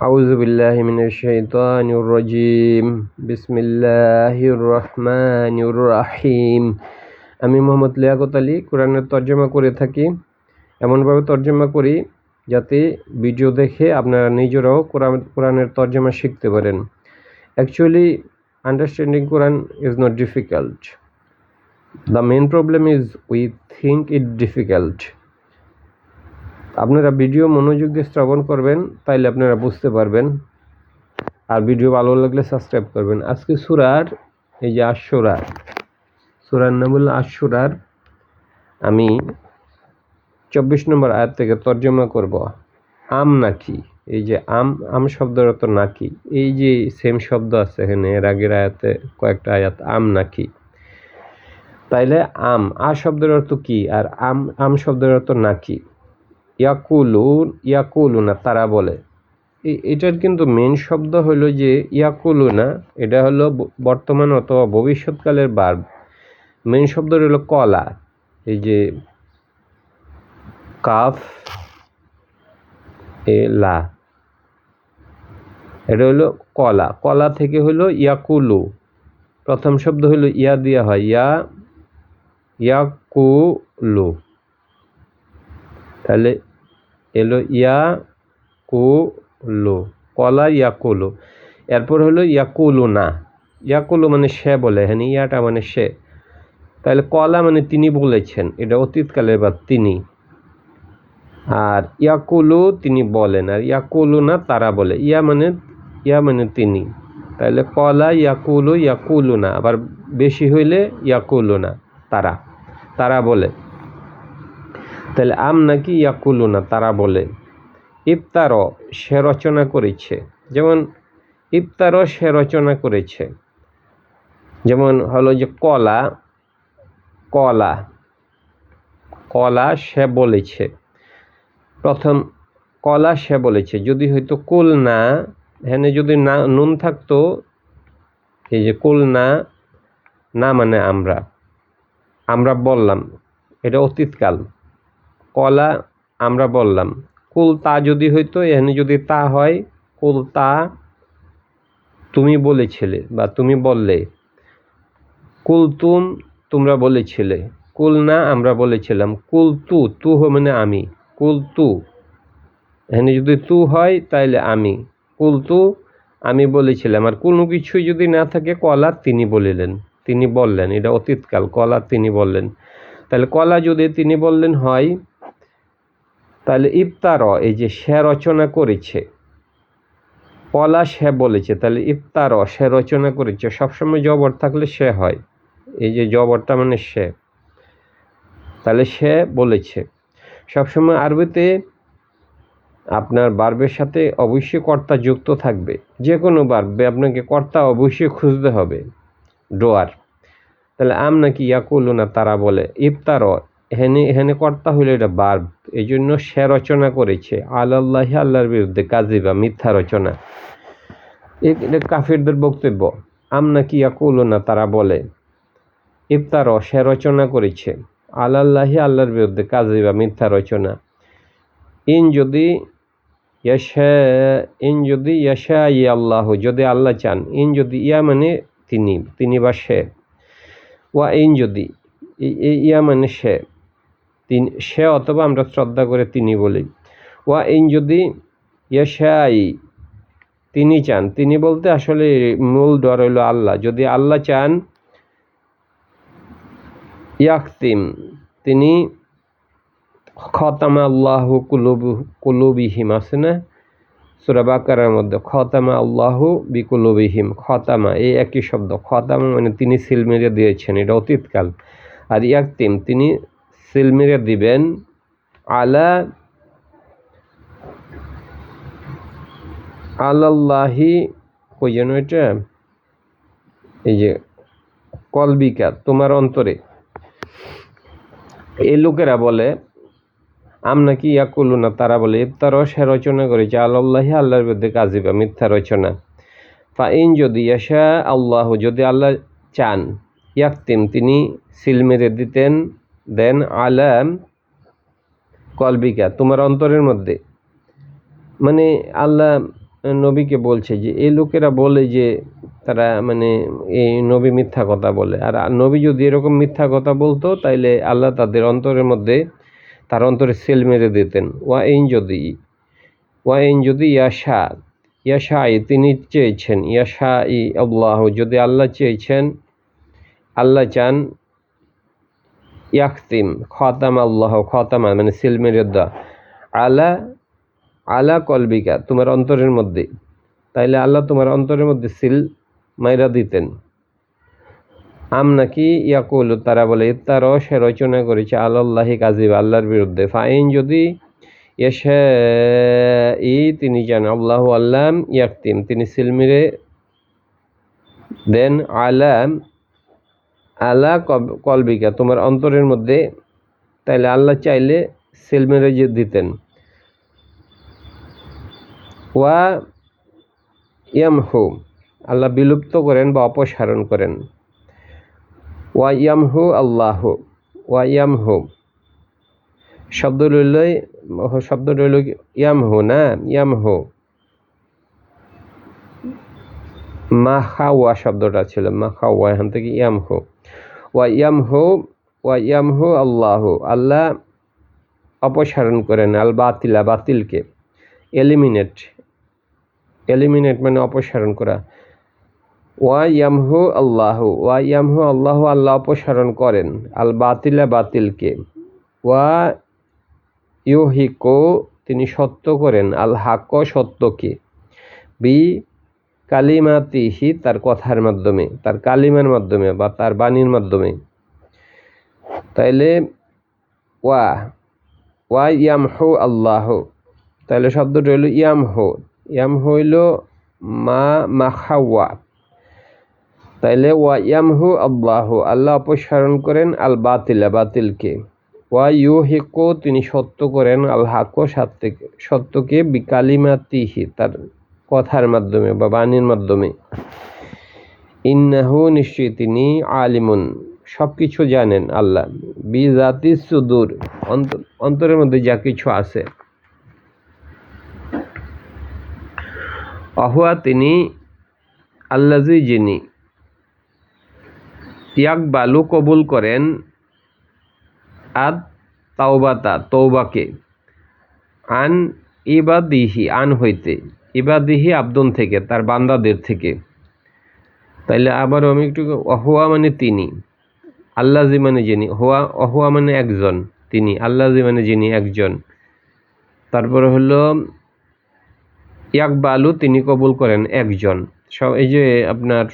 أعوذ بالله من الشيطان الرجيم بسم الله الرحمن الرحيم আমি মোহাম্মদ লিয়াকত আলী কোরআনের তর্জমা করে থাকি এমনভাবে তর্জমা করি যাতে ভিডিও দেখে আপনারা নিজেরাও কোরআন কোরআনের তর্জমা শিখতে পারেন actually understanding Quran is not difficult the main problem is we think it difficult আপনারা ভিডিও মনোযোগ দিয়ে শ্রবণ করবেন, তাইলে আপনারা বুঝতে পারবেন। আর ভিডিও ভালো লাগলে সাবস্ক্রাইব করবেন। আজকে সুরার, এই যে আশুরা সুরার নাম হলো আশুরার। আমি চব্বিশ নম্বর আয়াত থেকে তর্জমা করব। আম নাকি? এই যে আম আম শব্দের অর্থ নাকি। এই যে সেম শব্দ আছে এখানে, এর আগের আয়াতে কয়েকটা আয়াত, আম নাকি? তাইলে আম, আ শব্দের অর্থ কি? আর আম আম শব্দের অর্থ নাকি? ইয়াকুলুন, ইয়াকুলুনা, তারা বলে। এটার কিন্তু মেন শব্দ হলো যে ইয়াকুলুনা, এটা হলো বর্তমান অথবা ভবিষ্যৎকালের বার্ব মেন শব্দ হলো কলা, এই যে কাফ, এ, লা। এটা হলো কলা কলা থেকে হলো ইয়াকুলু। প্রথম শব্দ হলো ইয়া দিয়া হয়, ইয়া, ইয়াকুলু। তাহলে এলো ইয়া কুলু কলা ইয়াকুলু। এরপর হলো ইয়াকুলু না ইয়াকুলু মানে সে বলে হ্যাঁ ইয়াটা মানে সে। তাহলে কলা মানে তিনি বলেছেন, এটা অতীতকালের বা তিনি। আর ইয়াকুলু তিনি বলেন, আর ইয়াকুলু না তারা বলে। ইয়া মানে ইয়া মানে তিনি। তাহলে কলা ইয়াকুলু ইয়াকুলু না আবার বেশি হইলে ইয়াকুলু না তারা। তারা বলে। তাহলে আম নাকি ইয়াকুলু না তারা বলে। ইফতারও সে রচনা করেছে। যেমন ইফতারও সে রচনা করেছে। যেমন হলো যে কলা কলা কলা সে বলেছে। প্রথম, কলা সে বলেছে। যদি হয়তো কুল না, এখানে যদি না, নুন থাকতো, এই যে কুল না না মানে আমরা। আমরা বললাম, এটা অতীতকাল। কলা আমরা বললাম। কুল তা যদি হইতো, এখানে যদি তা হয়, কুল তা তুমি বলেছিলে বা তুমি বললে। কুল তুম তোমরা বলেছিলে। কুল না আমরা বলেছিলাম। কুল তু তু মানে আমি। কুল তু এখানে যদি তু হয়, তাইলে আমি। কুল তু আমি বলেছিলাম। আর কোনো কিছুই যদি না থাকে, কলা তিনি বলিলেন, তিনি বললেন। এটা অতীতকাল, কলা তিনি বললেন। তাহলে কলা যদি তিনি বললেন হয় তাহলে ইফতার, এই যে সে রচনা করেছে কলা সে বলেছে, তাহলে ইফতার, সে রচনা করেছে, সবসময় জবর থাকলে সে হয়, এই যে জবরটা মানে সে। তাহলে সে বলেছে, সবসময় আরবিতে আপনার বার্বের সাথে অবশ্যই কর্তা যুক্ত থাকবে, যে কোনো বার্বে আপনাকে কর্তা অবশ্যই খুঁজতে হবে, ডোয়ার। তাহলে আম নাকি ইয়া ইয়াকুল না তারা বলে, ইফতার হেনে হেনে কর্তা হইল এটা বার্ব। এই জন্য সে রচনা করেছে। আল্লাহ আল্লাহর বিরুদ্ধে কাজী বা মিথ্যা রচনা। এটা কাফিরদের বক্তব্য। আম নাকি ইয়াকুল না, তারা বলে ইফতার সে রচনা করেছে। আল্লাহি আল্লাহর বিরুদ্ধে কাজী বা মিথ্যা রচনা। ইন যদি ইন যদি ইয়াশা ই আল্লাহ, যদি আল্লাহ চান, ইন যদি ইয়া মানে তিনি তিনি বা সে। ওয়া ইন যদি ইয়া মানে সে। তিনি, সে অথবা আমরা শ্রদ্ধা করে তিনি বলি। ওয়া ইন যদি ইয়াশাই, তিনি চান, তিনি বলতে আসলে মূল ডর হইল আল্লাহ। যদি আল্লাহ চান ইয়াকতিম তিনি খতামা আল্লাহ কুলুব, কুলুবিহিম, আছে না? সুরাবাকারের মধ্যে, খতামা আল্লাহ বিকুলুবিহিম, খতামা, এই একই শব্দ, খতামা মানে তিনি সিল মেরে দিয়েছেন, এটা অতীতকাল। আর ইয়াকতিম তিনি সিল মেরে দিবেন, আলা আল্লাহি কই যেন এটা? এই যে কলবিকা, তোমার অন্তরে। এই লোকেরা বলে, আম নাকি ইয়া করলু না তারা বলে ইফতারও সে রচনা করেছে আল্লাহি আল্লাহর বিরুদ্ধে কাজিবা মিথ্যা রচনা। ফা ইন যদি ইয়াশা আল্লাহ, যদি আল্লাহ চান, ইয়াকতিম, তিনি সিল মেরে দিতেন দেন আলাম কলবিকা তোমার অন্তরের মধ্যে। মানে আল্লাহ নবীকে বলছে যে, এই লোকেরা বলে যে, তারা মানে এই নবী মিথ্যা কথা বলে। আর নবী যদি এরকম মিথ্যা কথা বলতো, তাইলে আল্লাহ তাদের অন্তরের মধ্যে তার অন্তরে সেল মেরে দিতেন। ওয়া এইন যদি, ওয়া এইন যদি ইয়াশা ইয়াশা তিনি চেয়েছেন ইয়াশা ই আল্লাহ, যদি আল্লাহ চেয়েছেন, আল্লাহ চান ইয়াকতিম খতাম আল্লাহ, খতামা মানে সিল মেরে দেওয়া আলা আলা কলবিকা, তোমার অন্তরের মধ্যে। তাইলে আল্লাহ তোমার অন্তরের মধ্যে সিল মাইরা দিতেন। আম নাকি ইয়াকুল, তারা বলে তারও সে রচনা করেছে আল্লাহি কাজিব আল্লাহর বিরুদ্ধে। ফাইন যদি এসে ই তিনি জান আল্লাহ আল্লাহ ইয়াকতিম তিনি সিলমিরে দেন আলাম আলা কলবিকা, তোমার অন্তরের মধ্যে তাইলে আল্লাহ চাইলে সিলমিরে যে দিতেন। ওয়া ইয়াম ইয়ামহু, আল্লাহ বিলুপ্ত করেন বা অপসারণ করেন। ওয়া ইয়াম ইয়ামহু আল্লাহ, ওয়া ইয়াম ইয়ামহু। শব্দ রইল শব্দ রইল ইয়ামহু না ইয়াম ইয়ামহু। মা খাওয়া শব্দটা ছিল মা খাওয়া এখান থেকে ইয়ামহু। ওয়া ইয়ামহু ওয়া ইয়ামহু আল্লাহ আল্লাহ অপসারণ করেন, আল বাতিলা, বাতিলকে। এলিমিনেট এলিমিনেট মানে অপসারণ করা। ওয়া ইয়ামহু আল্লাহ ওয়া ইয়ামহু আল্লাহ আল্লাহ অপসারণ করেন, আল বাতিলা, বাতিলকে। ওয়া ইউহিকো তিনি সত্য করেন, আল হাক সত্যকে। বি কালিমাতিহি তার কথার মাধ্যমে, তার কালিমার মাধ্যমে বা তার বাণীর মাধ্যমে। তাইলে ওয়া ওয়া ইয়ামহু আল্লাহ। তাহলে শব্দটি হইল ইয়ামহু। ইয়াম হইল মা মাখাওয়া। তাইলে ওয়া ইয়াম ইয়ামহু আল্লাহ। আল্লাহ অপসারণ করেন আল বাতিলা বাতিলকে। ওয়া ইউ হেকো তিনি সত্য করেন আল হাকো সত্যকে বিকালিমাতিহি, তার কথার মাধ্যমে বা বাণীর মাধ্যমে। ইন্নাহু নিশ্চয়ই তিনি আলিমুন সব কিছু জানেন আল্লাহ। বি জাতি সুদূর অন্তরের মধ্যে যা কিছু আছে। অহুয়া তিনি আল্লাজি যিনি। ইয়াক বালু কবুল করেন আদ তাওবাতা তৌবাকে আন ইবাদিহি, আন হইতে। ইবাদিহি আব্দন থেকে, তার বান্দাদের থেকে। তাইলে আবার আমি একটু অহুয়া মানে তিনি আল্লাজি মানে যিনি, হোয়া, অহুয়া মানে একজন, তিনি আল্লাজি মানে যিনি একজন। তারপরে হলো, ইয়াকবালু, তিনি কবুল করেন একজন। সব এই যে আপনার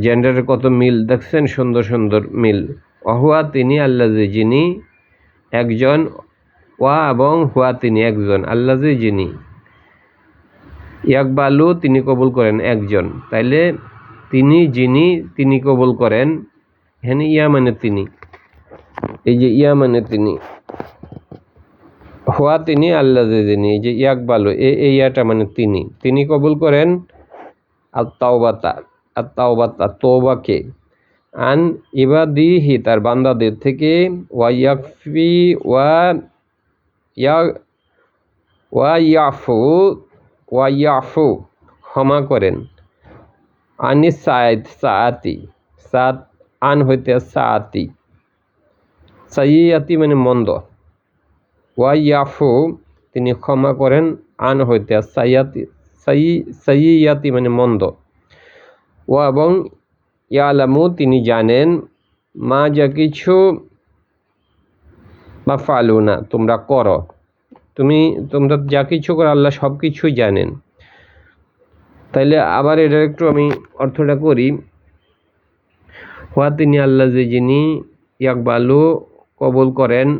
জেন্ডারের কত মিল, দেখছেন সুন্দর সুন্দর মিল। অহুয়া তিনি আল্লাজি যিনি একজন, ওয়া এবং হুয়া তিনি একজন আল্লাজি যিনি। ইয়াকবালু তিনি কবুল করেন একজন। তাইলে তিনি যিনি, তিনি কবুল করেন হ্যাঁ ইয়া মানে তিনি। এই যে ইয়া মানে তিনি। হওয়া তিনি আল্লাহ যিনি যে ইয়াকবালু এই ইয়াটা মানে তিনি। তিনি কবুল করেন আর তাওবাতা আর তাওবাতা তোবাকে। আন ইবাদিহি, তার বান্দাদের থেকে, ওয়া ইয়াকফি, ওয়া ইয়া, ওয়া ইয়াফু ওয়া ইয়াফু ক্ষমা করেন। আনি সায়দ সাআতি সাত আন হইতে সাআতি। সাইয়াতি মানে মন্দ। ওয়াইয়াফু, তিনি ক্ষমা করেন, আন হইতে সাইয়াতি, সাই সাইয়াতি মানে মন্দ। ও এবং ইয়ালামু, তিনি জানেন, মা যা কিছু বা ফালু না, তোমরা করো। তুমি, তোমরা যা কিছু করো, আল্লাহ সব কিছুই জানেন। তাইলে আবার এটার একটু আমি অর্থটা করি। হওয়া তিনি আল্লাহ যে যিনি ইয়াকবালু কবুল করেন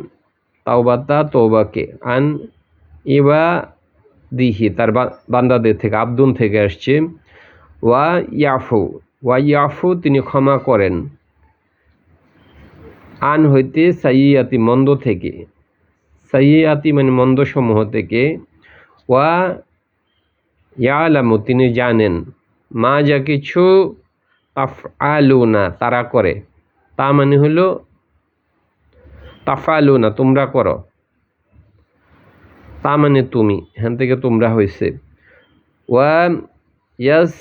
তাওবাতা, তৌবাকে, আন ইবা দিহি তার বান্দাদের থেকে, আব্দুন থেকে আসছে। ওয়া ইয়াফু ওয়া ইয়াফু তিনি ক্ষমা করেন। আন হইতে সাইয়াতি মন্দ থেকে। সাইয়াতি মানে মন্দ সমূহ থেকে। ওয়া ইয়ালামু, তিনি জানেন। মা যা কিছু আলু না তারা করে। তা মানে হলো তাফালু না তোমরা করো। তা মানে তুমি, এখান থেকে তোমরা হয়েছে। ওয়া ইয়াস,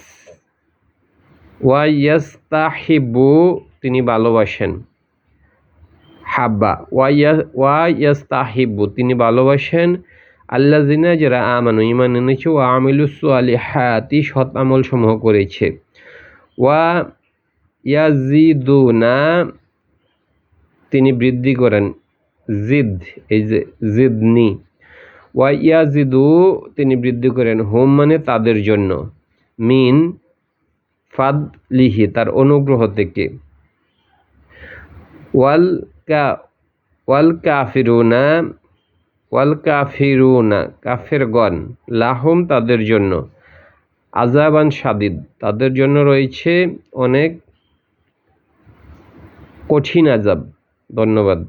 ওয়া ইয়াস্তাহিবু, তিনি ভালোবাসেন। হাব্বা। ওয়া ইয়া ওয়া ইয়াস্তাহিবু তিনি ভালোবাসেন আল্লাহ জিনা যারা আমানু ইমান এনেছে ও আমিলুসু আলী হায়াতি সৎ আমল সমূহ করেছে। ওয়া ইয়াজিদুনা, তিনি বৃদ্ধি করেন। জিদ, এই যে জিদনি। ওয়া ইয়াজিদু, তিনি বৃদ্ধি করেন। হোম মানে তাদের জন্য। মিন ফাদ লিহি তার অনুগ্রহ থেকে। ওয়াল ওয়াল কাফিরুনা ওয়াল কাফিরুনা, কাফেরগণ, লাহম তাদের জন্য। আজাবান সাদিদ, তাদের জন্য রয়েছে অনেক কঠিন আজাব ধন্যবাদ।